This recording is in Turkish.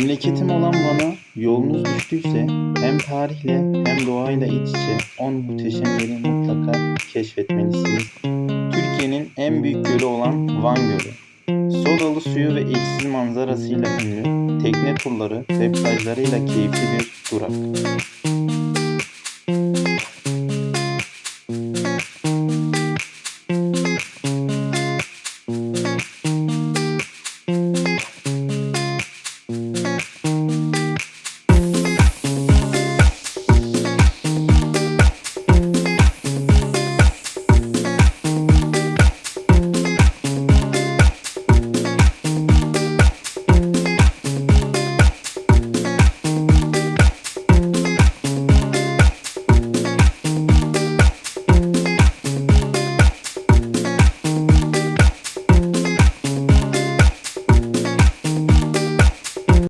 Memleketim olan Van'a yolunuz düştüyse hem tarihle hem doğayla iç içe on muhteşem yeri mutlaka keşfetmelisiniz. Türkiye'nin en büyük gölü olan Van Gölü. Sodalı suyu ve eşsiz manzarasıyla ünlü, tekne turları ve plajlarıyla keyifli bir durak.